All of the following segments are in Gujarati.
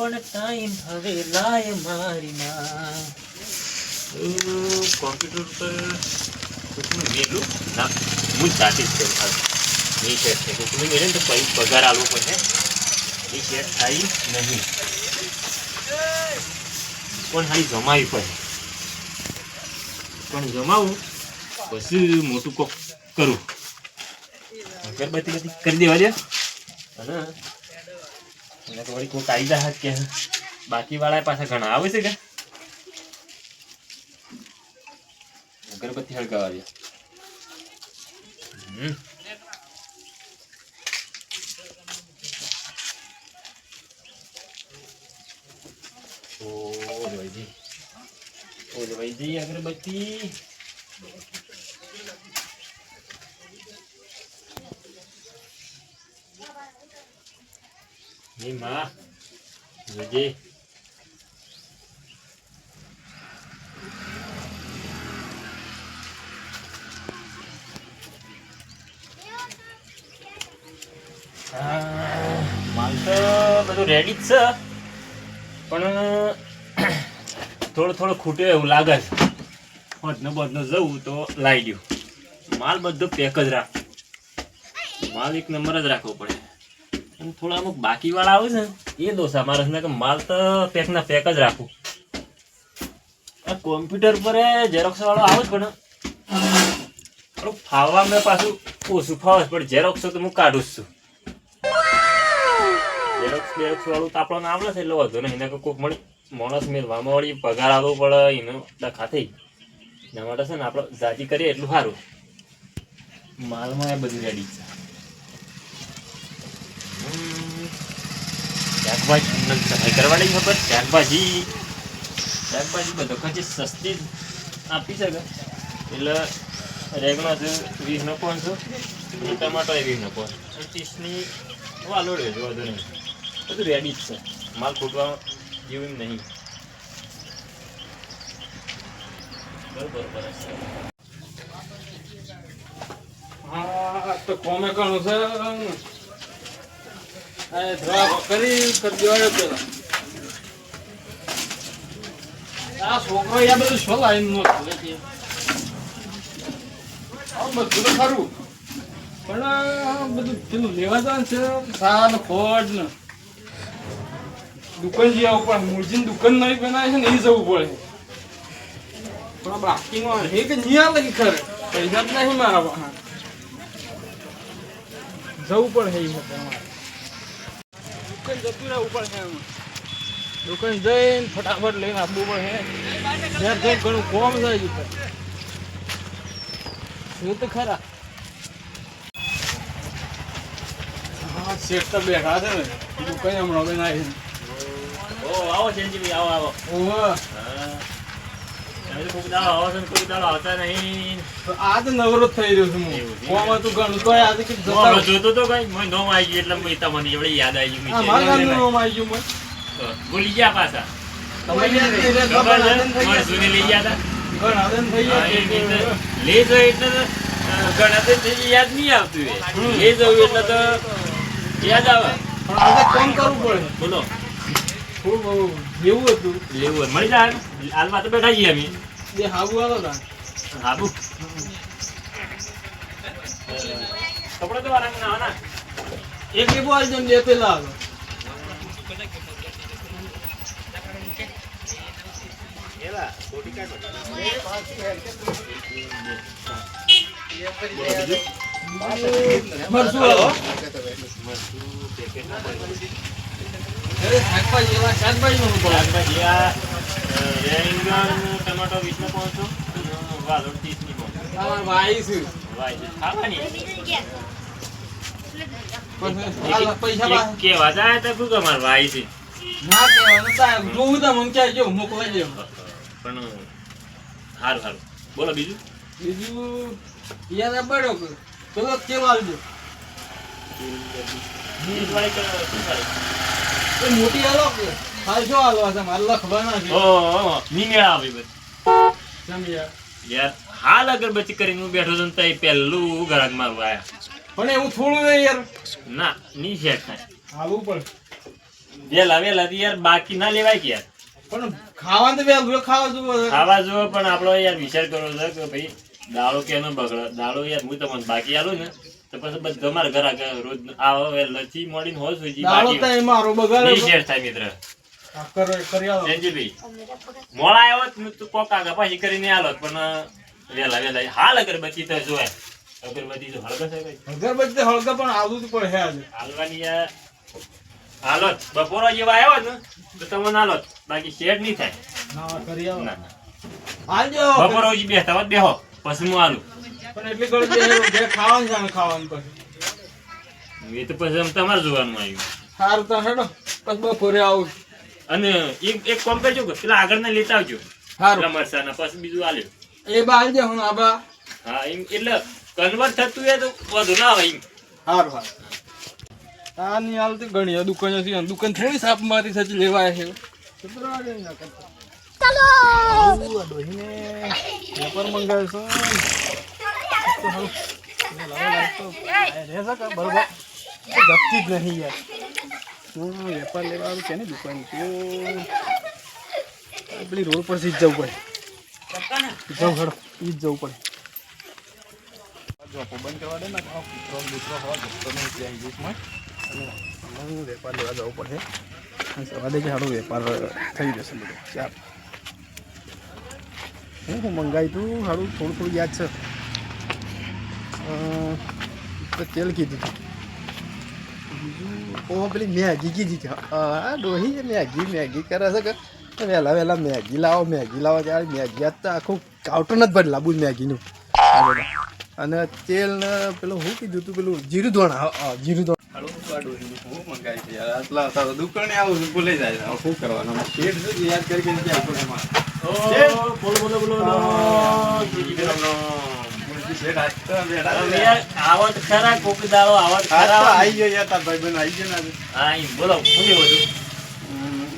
પણ ટાઈમ હવે લાય મારી માં. કોમ્પ્યુટર ઉપર કોકનું મેલું? ના, હું જાતે જ કરું હાલ નહીં શેર છે. કોકનું મેલે ને તો પછી પગાર આલવો પડે એ શેર થાય નહીં. પણ હાલી જમાવી પડે. પણ જમાવું, પછી મોટું કોક કરું. અગરબત્તી બધી કરી દેવા દે. અને એને તો વળી કોઈ કાયદા હાથ કે બાકી વાળા પાછા ઘણા આવે છે કે? અગરબત્તી હળગાવા દે. હમ. ઓ ભાઈજી. ઓ ભાઈજી અગરબત્તી. માં જોજે આ, માલ તો બધું રેડી જ છે. પણ થોડો થોડો ખૂટ્યો એવું લાગે છે. હોટને બધનો જવું તો લાવી દઉં માલ બધો પેક જ રાખ. માલ એક નંબર જ રાખવો પડે. અને થોડા અમુક બાકી વાળા આવે છે ને, એ દોષ મારે ને કે માલ તો પેક ના પેક જ રાખું. આ કોમ્પ્યુટર પર ઝેરોક્સ વાળો આવે પણ થોડું ફાવવા મેં પાછું ઓછું ફાવે પણ ઝેરોક્સ તો હું કાઢું છું. ઝેરોક્સ બેરોક્સ વાળું તો આપણને આવડે છે એટલે વધુ નહીં. એના કોઈક મળી માણસ મેળવામાં વળી પગાર આવવો પડે, એનો ડખા થઈ એના માટે છે ને આપણે જાતિ કરીએ એટલું સારું. માલમાં એ બધું રેડી છે. શાકભાજી સફાઈ કરવાની ખબર? શાકભાજી. શાકભાજી બધો ખર્ચી સસ્તી આપી શકે. એટલે રેગણો છે વીસનો પાંચસો અને ટમાટો એ વીસનો પાંચસો ત્રીસની વાલો રહેજો વધુ નહીં. બધું રેડી જ છે. માલ ખૂટવા જેવું નહીં. બરોબર હા તો કોમે ઘણું છે આ ધ્રાવ કરી કરી દેવાયો પેલા આ છોકરો યા બધું શું લાઈન નો ખોલે છે. આ બધું ખરું. પણ બધું પેલું લેવા જવાનું છે સાન ખોટ ને. દુકાન જે આવું પણ મૂળજી દુકાન નવી બનાવે છે ને એ જવું પડે. પણ બાકીમાં હે કે નિયા લઈ ખરે? પૈસા જ નહીં મારા જવું પડે એ દુકાન જતું રહેવું પડે દુકાન જઈને ફટાફટ લઈને આપવું પડે ત્યાં જઈને ઘણું કોમ થાય છે. એ તો ખરા. હા શેઠ તો બેઠા છે ને. દુકાન હમણાં બનાવી ઓ આવો ચેન્જીભાઈ આવો આવો. ઓહો. તો નવરો જ થઈ રહ્યો છું હું. ઘણું તો આજે કે હમણાં જતા તો કઈ મને નોમ આવી ગયું એટલે મેં તમને એવડે યાદ આવી ગયું મારા ગામનું નામ આવી ગયું મને. ભૂલી ગયા પાછા. તમે લઈ ગયા હતા ઘણા થઈ ગયા. રીતે લે જવું એટલે ઘણા તે યાદ નહીં આવતું એ. લે જવું એટલે તો યાદ આવે. પણ આજે કોમ કરવું પડે? બોલો. થોડું હતું. લેવું મળી જાય. હાલમાં તો બેઠા જઈએ અમે. જે હાબુ આવો ને. હાબુ? કપડા તો વાળા ના એક એવો આવી ને પેલા આવે મરસું આવો શાકભાજી શાકભાજી નું શાકભાજી આ અ, રીંગણ ટમાટો વીસનો અને વાલોળ ત્રીસની પાંચસો આ વાઈ ખાવાની પૈસા કેવા જાય તો શું તમારે વાય ના કહેવાનું સાહેબ જોવું તો મને મોકલાઈ દેવું પણ સારું સારું બોલો બીજું? બીજું યાદ પડ્યો પેલો કેવો આવજો મોટી કે? હાલ આલો છે મારે લખવાના છે. ઓહો, ની મેળ બધી. સમજ્યા યાર હાલ અગરબત્તી કરીને હું બેઠો હતો તઈ પહેલું પણ એવું થોડું નહીં યાર. ના ની સેટ થાય. આવવું પડે વેલા વેલા યાર બાકી ના લેવાય કે યાર. પણ ખાવાનું તો ખાવા જોવો ખાવા જો પણ આપણો યાર વિચાર કરવો છે કે ભાઈ દાળો કેનો બગડે? દાળો યાર હું તમને બાકી આલું ને તો પછી બધા મારા ઘર રોજ આવો લચી મોડીને હોય સુધી હોય. બાકી મારો બગાડ શેર થાય મિત્ર. આલો. આવ્યો તો કોક આગળ પાછી કરીને આલો પણ વેલા વેલા હાલ અગરબત્તી તો જોય અગરબત્તી તો હળગસ છે કઈ હળગા પણ તો હે આજે. હાલવાની હાલોત બપોરો જેવા આવ્યો ને તો તમને હાલોત બાકી શેર નહીં થાય. બપોરો જે બેસતા હોત બેહો. પછી હું હાલું પણ એટલી ગળદી હે, ખાવાનું ખાવાનું પછી. એ તો પછી તમારે જોવાનું આવ્યું. સારું તો હેડો પછી બપોરે આવું. અને એક એક કામ કરજો કે પેલા આગળના લેતા આવજો. સારું મરસાના પછી બીજું આલ્યો. એ બા હાલજે હું આબા હા એમ એટલે કન્વર્ટ થતું એ તો વધુ ના હોય એમ. સારું સારું આની હાલ તો ઘણી આ દુકાન હતી આ દુકાન થોડી સાપ મારી સાચી લેવાય છે. ચલો! ના. આવું ડોહીને પેપર મંગાવ્યો છે. બરોબર ગપતી જ નહીં યાર. હું વેપાર લેવા આવ્યો છે ને દુકાન પેલી રોડ પરથી જ જવું પડે. જવું હડો એ જ જવું પડે. બંધ કરવા દે ને કૂતરો ને બૂતરો હોવા જતો નહીં અને હું વેપાર લેવા જવું પડશે અને સવા દે કે સારો વેપાર થઈ જશે બધો. ચાલ. હું હું મંગાવી તું? સારું થોડું થોડું યાદ છે. તેલ કીધું હતું ઓ પેલી મેગી કીધી છે હા ડોહી મેગી મેગી કરે છે કે વહેલા વહેલા મેગી લાવો મેગી લાવો ત્યારે મેગી આજ તો આખું કાર્ટૂન જ બદલાવું મેગીનું. અને તેલ ને પેલું શું કીધું તું પેલું જીરું ધોણ હા, હા, જીરું ધોણ હું મંગાવી છે આટલા દુકાને આવું ભૂલી જાય હવે શું કરવાનું શેઠ શું યાદ કરી કરીને ક્યાં કોઈ એમાં ઓ બોલો બોલો બોલો આવત ખરા કોક દાડો આવત ખરા. આવી ગયો યાર તાર ભાઈબંધ આઈ ગયો ને આજે. હા બોલો શું હમ.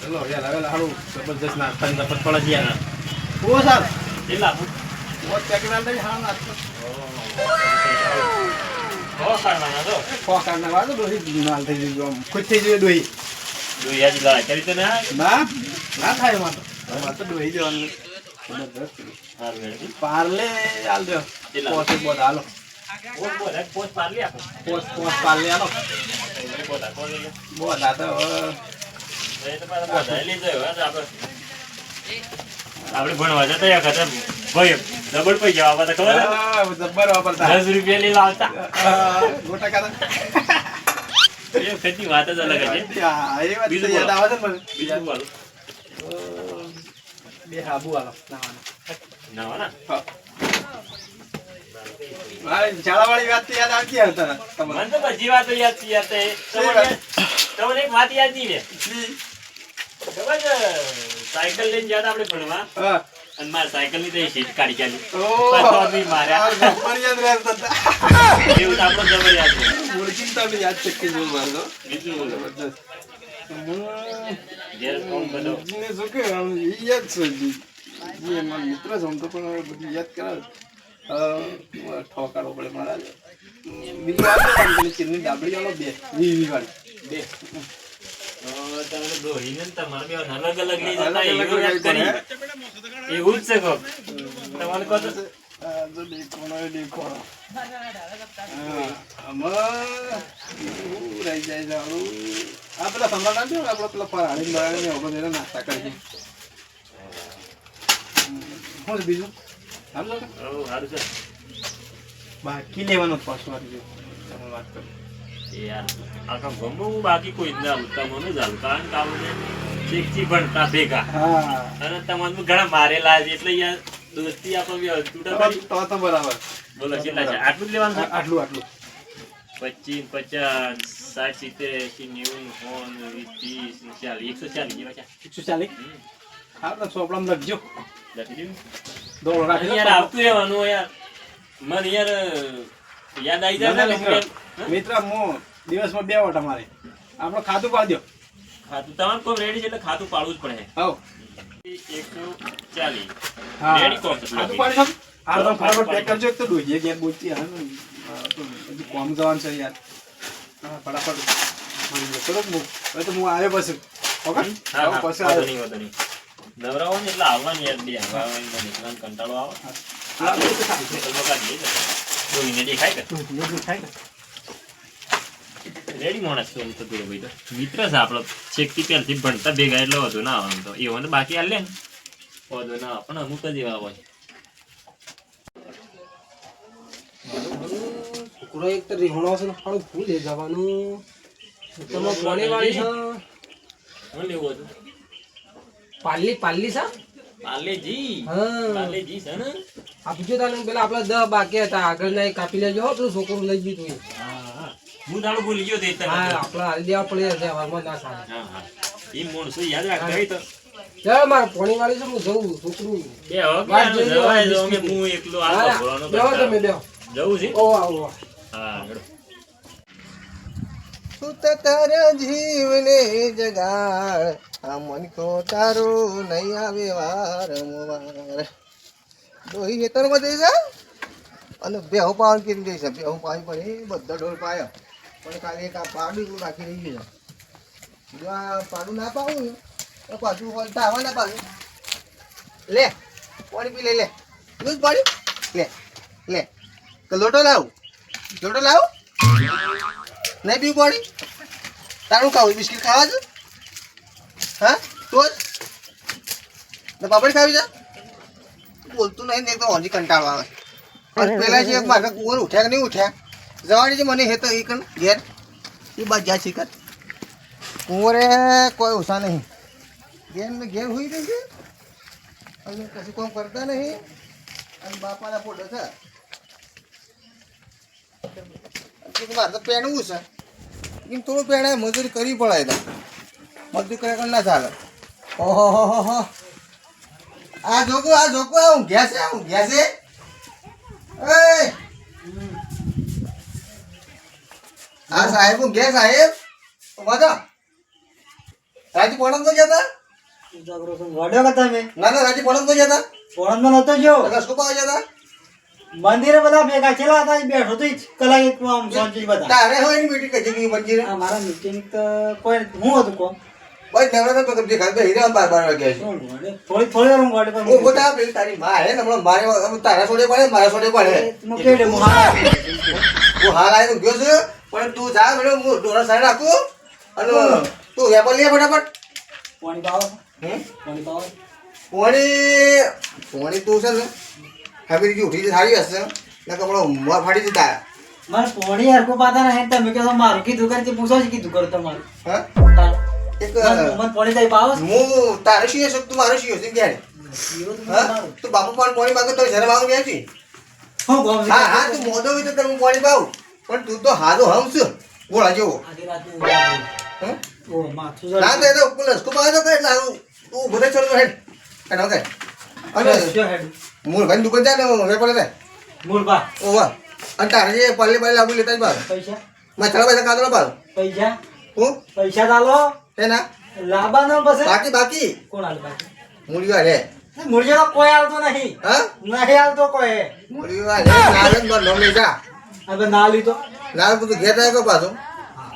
ચલો યાર હવે હારું જબરજસ્ત નાસ્તાની રફત પડે છે યાર ઓ સાર કેટલા આપું? બહુ ચકના લઈ હા ના હો કાઢવાના તો. ના વાળો ડોહી નાલ થઈ ગયું આમ. ખુશ થઈ ગયું દોહી. દુનિયાજી લડાઈ કરી તો ના ના ના થાય એમાં તો. એમાં તો દોહી જવાનું. પાર્લે હાલ દો? પોતે બોધ હાલો પોત બોત, એક પોત પાર લઈ આપો. પોત પોત પાર્લે હાલો. બોધ આ તો આપણે ભણવા જતા યા ખાતે ભાઈ ડબલ પૈ જવા બધા ખબર? જબ્બર વાપરતા દસ રૂપિયા લઈ લાવતા ગોટા ખાતા એ વખતની વાત જ અલગ બીજું યાદ આવે છે મને. બીજું વાળું બે હાબુ હાલો નાવાના. ના હોય મારે ઝાડાવાળી વાત યાદ આવતી હતા. મને તો બધી વાતો યાદ છે તમને યાદ- તમને એક વાત યાદ નહીં ખબર છે સાયકલ લઈને જતા આપણે ભણવા અને મારા સાયકલની તો સીટ કાઢી ચાલી માર્યા. એવું તો આપણો જબર યાદ છે આપણે યાદ શક્તિ જોર મારતો. બીજું બોલો. જબરદસ્ત. જીને શું કે યાદ છે જે મારા મિત્ર છે, તો પણ બધું યાદ કરાવે. ઠોકાડો પડે મારા. બીજું આવે પેલી ચીરની ડાબડી વાળો બે વી વી વાળી બે ને અલગ અલગ લઈ જતા એવું જ છે કોક તમારે કહો જો દેખવાનો એ દેખવાનો. આમાં રહી જાય છે આવું. આ પેલા ને, આપણે પેલા ફરાળી બરાળી ને વગર નાસ્તા કરીએ. શું છે બીજું કે? હઉ, સારું છે બાકી લેવાનું પાછું આવી ગયું. તમે વાત કરો. એ યાર આખા ગમો બાકી કોઈ ના તમને જ હાલું કારણ કે આપણે શીખથી ભણતા ભેગા અને તમને ઘણા મારેલા છે એટલે યાર દોસ્તી આપણો તૂટા તો- તો બરાબર બોલો કેટલા છે આટલું જ લેવાનું આટલું આટલું પચીસ પચાસ સાઠ સિત્તેર એસી નેવું સો વીસ ત્રીસ ચાલીસ એકસો ચાલીસ જેવા છે એકસો ચાલીસ. હા તો ચોપડામાં લખજો લખી દીધું દોડો રાખી અને દો. યાર આવતું રહેવાનું યાર મને યાર યાદ આવી જાય મિત્ર. હે? દિવસમાં બે વટા મારે આપણો ખાતું પાડજો ખાતું તમારે કોમ રેડી છે એટલે ખાતું પાડવું જ પડે હવ એકસો ચાલીસ રેડી કોમ ખાતું પાડી હા તો ફટાફટ પેક કરજો એક તો ડોહીએ ઘેર બોલતી હા તો કોમ જવાનું છે યાર ફટાફટ ચલો હું હવે તો હું આવ્યો પછી ઓકે પછી વાંધો નહીં વાંધો નહીં નવરાવો ને એટલે આવવાની યાર બે આવવાની નીકળવાનો કંટાળો આવે હા, એ તો સારું છે. હોટલમાં કાઢીએ ને. દેખાય કે બધું થાય ને રેડી માણસ છું આમ તો મિત્ર છે આપણો છેકથી પહેલથી ભણતા ભેગા એટલે વધુ ના આવે તો એવો ને બાકી હાલે ને વધુ ના આવે. પણ અમુક જ એવા હોય છોકરો એક તો રીહણો છે હારું ભૂલ એ જવાનું. તમે કોને વાળી છે? શું લેવું હતું પાલ્લી પાલ્લી સા પાલેજી. હા. પાલેજી છે ને? આપજો તાને પેલા આપણા દસ બાકી હતા. આગળના એ કાપી લેજો હો, પેલું છોકરું લઈ ગયું તું હા હા. દાડો ભૂલી ગયો તે તને. હા આપડા હાલ દેવા પડે છે હવામાં ના સારા હા હા. એ માણસો યાદ રાખતા તો. ચાલ મારે પોણી વાળી છે? હું જઉં છોકરું. બે હવે વાત ક્યાં જોઈ લો, જવાય જો અમે હું એકલો આ હા, બેહો તમે બેહો. જવું છે? ઓ આવો તારા જીવને જગાડ. આ મન કો તારો નહીં આવે વારંવાર. ડોહી ખેતરમાં જઈ છે અને બેહો પાવન કરી દે છે બેહો પાવી પણ એ બધા ડોલ પાયો. પણ કાલે એક આ પાડું રાખી રહી ગયું. જો આ પાડું ના પાવું તો પાછું વળતા આવવા ના પાડું. લે, પાણી પી લે લે. દૂધ પાણી? લે લે. લોટો લાવું. લોટો લાવો. નહીં પીવું પાણી? તારું ખાવું બિસ્કિટ ખાવા છે? હા? તો જ? પાપડી ખાવી જા બોલતું નહીં એકદમ હજી કંટાળો આવે. પણ પેલા એક મારા કુંવર ઉઠ્યા કે નહીં ઉઠ્યા, જવાની છે મને હે તો એ કણ, ઘેર એ બાદ જા શીખર. કુંવરે કોઈ ઉષા નહીં. ઘેર ને ઘેર હોઈ રહી છે. અને કશું કામ કરતા નહીં. અને બાપાના ફોટો છે. મારે તો પહેણવું છે. એમ થોડું પહેણાય મજૂરી કરવી પડે તો મજૂરી કરે કર ના ચાલે. ઓહો હો હો આ જોકો આ જોકો આ ઊંઘ્યા છે. ઊંઘ્યા છે એ આ સાહેબ ઊંઘ્યા સાહેબ? વાદા રાજી પડત તો જતા વડ્યો હતા મેં ના ના રાજી પડત તો જતા પોણંદમાં નતો જો કસકો પાવા જતા મંદિરે બધા ભેગા છેલા હતા બેઠો તો કલા એક શાંતિ બધા. તારે હોયની મીટિંગ કજી ગઈ મંદિરે? આ મારા મીટિંગ તો કોઈ હું હતું કોમ ભાઈ નવરા તો કબજે ખાઈ હીરા બાર બાર વડે? થોડી થોડી વાર ઊંઘ વડે ઓ ગોટા પેલી તારી માં હે ને મારે તારા સોડે પડે મારા સોડે પડે. હું કેડે હું હાર હું હાલ આવીને ગયો છું પણ તું જા મેડમ હું ડોરા સાઈડ રાખું. અને તું વેપાર લે ફટાફટ. પાણી પાવ? હે પાણી પાવ? પાણી પાણી તું છે ને હવે ઉઠી સારી હશે. ને કપડો મોર ફાડી જતા. મારે પોણી હરકો પાતા નહીં તમે કહો મારું કીધું કરી પૂછો છે કીધું કરો તમારું. હા? એક મને પોણી થાય પાવો હું તારે શીએ છું તું મારે શીયો હશે ક્યારે હા? તું બાપુ પણ પોણી માગે તો જરા માંગે છે? હું? હા હા તું મોદો હોય તો હું પોણી પાઉં પણ તું તો હાજો હમ છું ગોળા જેવો? ના તો જડતું. એ તો ઉપર લસકો પાડે તો કઈ એટલે તું ઉભરે છોડ હેડ. હેડ ઓકે. શું હેડ? મૂળ ભાઈ દુકાન જાય ને હવે પડે ને મૂળબા, ઓવા અને તારે જે પલ્લી પલ્લી લાગુ લેતા જ બાર પૈસા. મસાલા પૈસા કાદરો બાર પૈસા. હું? પૈસા ચાલો હે ના. લાંબાનો બસ બાકી બાકી. કોણ હાલ બાકી? મૂળીવા રે મૂળજેનો કોઈ આવતો નહીં. હા? નહીં આવતો કોઈ. મૂળીવા રે નારંગ બર નો લઈ જા. હવે ના લીધો. નારંગ તો ઘેર જાય પાછો?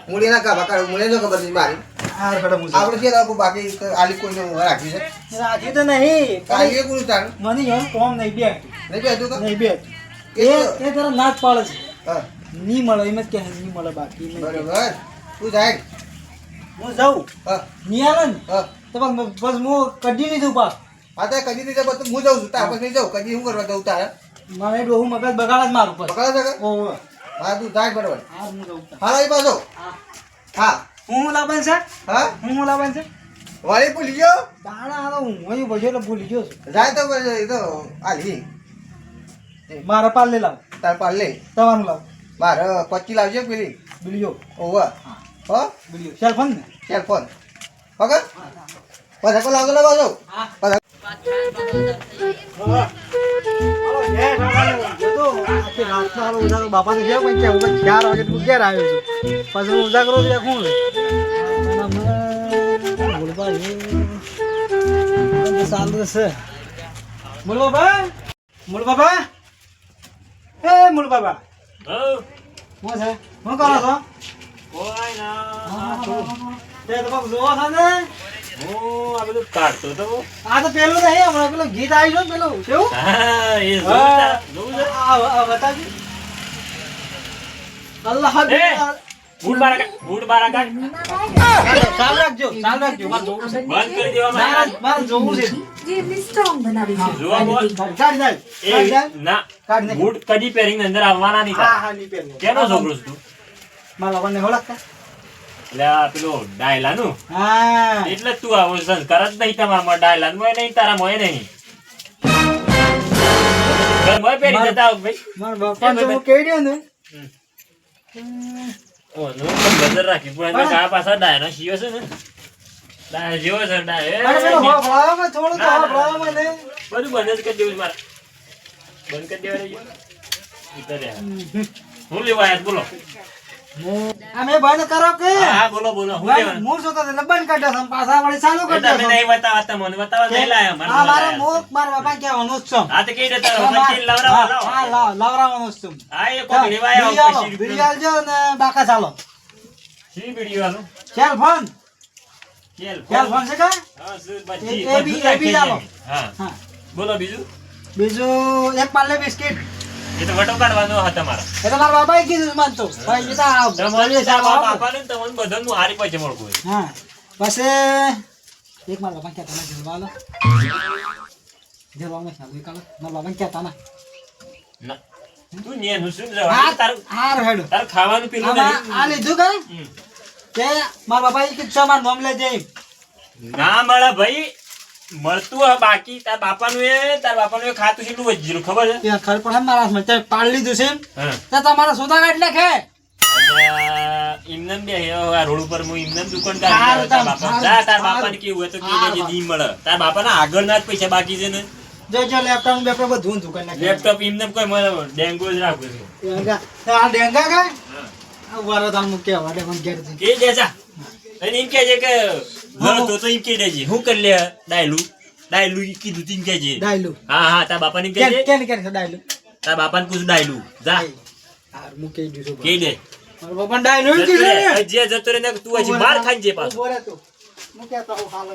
મૂળી ના કા કાઢ. મૂળી નો ખબર નહીં મારી આપણે છે રાખું બાકી આલી કોઈ રાખી છે? રાજી તો નહીં કાલી કોણ તાર મને એમ કોમ નહીં બે નહીં બે તું નહીં બે એ એ તારા નાચ પાડે છે. હા. નહીં મળે એમ જ કહે નહીં મળે બાકી નહીં. બરોબર. તું જાય. હું જાઉં. હા. નહીં આવે ને. તો બસ હું કઢી લીધું પા હા તો કદી નહીં જતો હું જાઉં છું. તાર પછી નહીં જાઉં. કદી શું કરવા જઉં તારે? મને ડોહું મગજ બગાડ જ મારું પર કે? ઓહો હા તું જાય બરોબર. હા હું જાઉં. હા પાછો. હા. હા લાવવાનું છે? હા? હું લાવવાનું છે? વાળી ભૂલી ગયો? તાણા આ હું અહીં બસ્યો એટલે ભૂલી ગયો જાય તો એ તો આલી. મારા પાલે લાવ. તાર પાલે તમારું લાવ. મારે પચી લાવજો પેલી. બીલીઓ ઓવા. હો. બીલીઓ સેલ ફોન ને? ચાલ ફોન. પકડ પાછા કો લાગો લાગો પાછો હા બાપા ને ગયા પણ હું ચાર વાગે તું ઘેર આવ્યો છું. પછી હું ઉજાગરો શું ચાલુ છે મૂળ બાબા મૂળ બાબા એ મૂળ બાબા શું છે? શું કરો છો? કોઈ ના. તે તો કોક ને? હું આ બધું કાઢતો તો આ તો પેલું નહીં હમણાં પેલું ગીત આવી છે પેલું કેવું હા એ જોઉં હા. તા- જોઉં છે. આ- આ બતાવજો. અલ્લાહ બૂટ બારા કાઢ, બૂટ બારા કાઢ. ચાલ રાખજો ચાલ રાખજો મારે જોવું છે બંધ કરી દેવા મારે જોવું છે જે સ્ટ્રોંગ બનાવી છે જોવા બોલ. કાઢ કાઢ કાઢ. એ કાઢ કાઢ. ના કાઢ. બૂટ કદી પહેરીને અંદર આવવાના નહીં હા. હા નહીં પહેરવું. કેનો છોકરો છે તું મારા ઓળખતા? એટલે આ પેલો ડાયલાનું? હા. એટલે તું આવો સંસ્કાર જ નહીં તમારામાં ડાયલા મોય નહીં તારા મોય નહીં. ઘર મોય પહેરી જતા ભાઈ. મારા બાપાને તો હું ને. ઓનો તો રાખી. પણ એના પાછા ડાયનો શિયો છે ને. ડાય જેવો છે ડાય. અરે પેલો તો ના, બધું બંધ જ કરી દેવું બંધ કરી હા. લેવા બોલો. મેં બંધ કરો કે? હા હા, બોલો બોલો હું મૂળ જોતો એટલે બંધ કરી દેશો પાછા વળી ચાલુ કરી એ તમે દેશો. નહીં બતાવતા મને બતાવવા નહીં લાયા મને આ મારો મોક મારા બાપા કે છે. હા તો કઈ દેતા. હા, મને લવરાવા લાવો. હા, લાવ- લાવરાવાનું જ છે. હા એ કોઈ લેવા આવો પછી આલજો ને બાકા ચાલો. શી વિડિયો આલો? ચાલ ફોન? કેલ ફોન? છે કે? હા બધી એ- એ બી- એ બી લાવો હા. હા. બોલો બીજું? બીજું એક પાલે બિસ્કિટ. એ તો વટો કાઢવાનો હતા મારા એ તો મારા બાબાએ કીધું મને તો. ભાઈ કીધા આ તમારે ચાલો, તારા આવો. બાપાને ને તમને બધાને હું હારી હા. એક મારા બાપા જલવા ચાલુ મારા બાપા. તું નેનું શું હા જવાનું? હાર હેડ. તારું ખાવાનું પેલું નહીં. આ લીધું મારા બાપાએ કીધું મારું લેજે ના મળે ભાઈ મળતું હોય બાકી તાર બાપાનું એ તાર બાપાનું એ ખાતું એટલું વજ્જેલું ખબર છે? ત્યાં ખબર પડે મારા હાથમાં તે પાડી લીધું છે એમ. તમારા સોદા કાઢ નાખે. ઇમનમ બે હે, આ રોડ ઉપર હું ઇમનમ દુકાન કાઢી તાર બાપા જા તાર. બાપાને કેવું હોય તો કહી જે દી મળે. તાર બાપાના આગળના જ પૈસા બાકી છે ને. જો જો લેપટોપ બેપટોપ બધું દુકાન નાખે લેપટોપ ઇમનમ કોઈ મળે ડેંગો જ રાખું છું. ડેંગા આ ડેંગા કાંઈ? આ વારો તાણ મૂકે વાડે મને ઘેર જઈને. કે દે જા. અને એમ કહે છે કે લડતો તો એમ કહી દેજે. હું કરી લે ડાયલું? ડાયલું ઈ કીધું તું એમ કહેજે. ડાયલું. હા હા તાર બાપાને એમ કેન કેન છે ડાયલું? તાર બાપાને કુછ ડાયલું. જા. હાર કહી દીધું કહી દે. મારો બાપા ડાયલું કીધું જે જતો રે ને તું હજી માર ખાઈ જે પાછો. બોરે તો. તું. કહેતો હું હાલો.